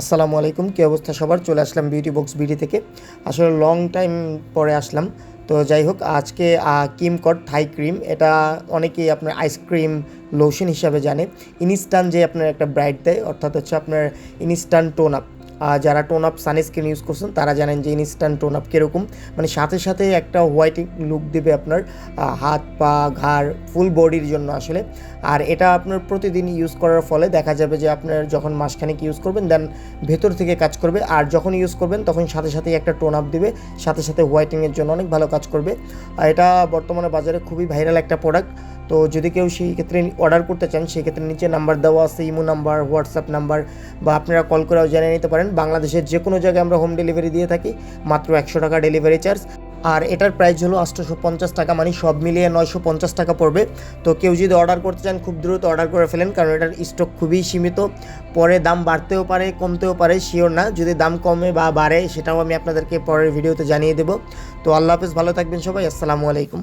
আসসালামু আলাইকুম, কী অবস্থা সবার? চলে আসলাম বিউটি বক্স বিডি থেকে। আসলে লং টাইম পরে আসলাম। তো যাই হোক, আজকে কিম কট থাই ক্রিম এটা অনেকেই আপনার আইসক্রিম লোশন হিসাবে জানে। ইনস্টান যে আপনার একটা ব্রাইট দেয়, অর্থাৎ হচ্ছে আপনার ইনস্টান টোন আপ যারা টোন আপ সানস্ক্রিন ইউজ করছেন, তারা জানেন যে ইনস্ট্যান্ট টোন আপ কীরকম। মানে সাথে সাথে একটা হোয়াইটিং লুক দেবে আপনার হাত, পা, ঘাড় ফুল বডির জন্য আসলে। আর এটা আপনার প্রতিদিন ইউজ করার ফলে দেখা যাবে যে আপনার যখন মাসখানেক ইউজ করবেন দেন ভেতর থেকে কাজ করবে। আর যখন ইউজ করবেন, তখন সাথে সাথে একটা টোন আপ দেবে, সাথে সাথে হোয়াইটিংয়ের জন্য অনেক ভালো কাজ করবে। এটা বর্তমানে বাজারে খুবই ভাইরাল একটা প্রোডাক্ট তো যদি কেউ সেই ক্ষেত্রে অর্ডার করতে চান, সেই ক্ষেত্রে নিচে নাম্বার দেওয়া আছে, ইমো নাম্বার হোয়াটসঅ্যাপ নাম্বার বা আপনারা কল করেও জানিয়ে নিতে পারেন। বাংলাদেশের যে কোনো জায়গায় আমরা হোম ডেলিভারি দিয়ে থাকি, মাত্র একশো টাকা ডেলিভারি চার্জ আর এটার প্রাইস হলো আটশোশো পঞ্চাশ টাকা মানে সব মিলিয়ে নয়শো পঞ্চাশ টাকা পড়বে। তো কেউ যদি অর্ডার করতে চান, খুব দ্রুত অর্ডার করে ফেলেন, কারণ এটার স্টক খুবই সীমিত। পরে দাম বাড়তেও পারে, কমতেও পারে শিওর না। যদি দাম কমে বা বাড়ে, সেটাও আমি আপনাদেরকে পরের ভিডিওতে জানিয়ে দেবো। তো আল্লাহ হাফেজ, ভালো থাকবেন সবাই, আসসালামু আলাইকুম।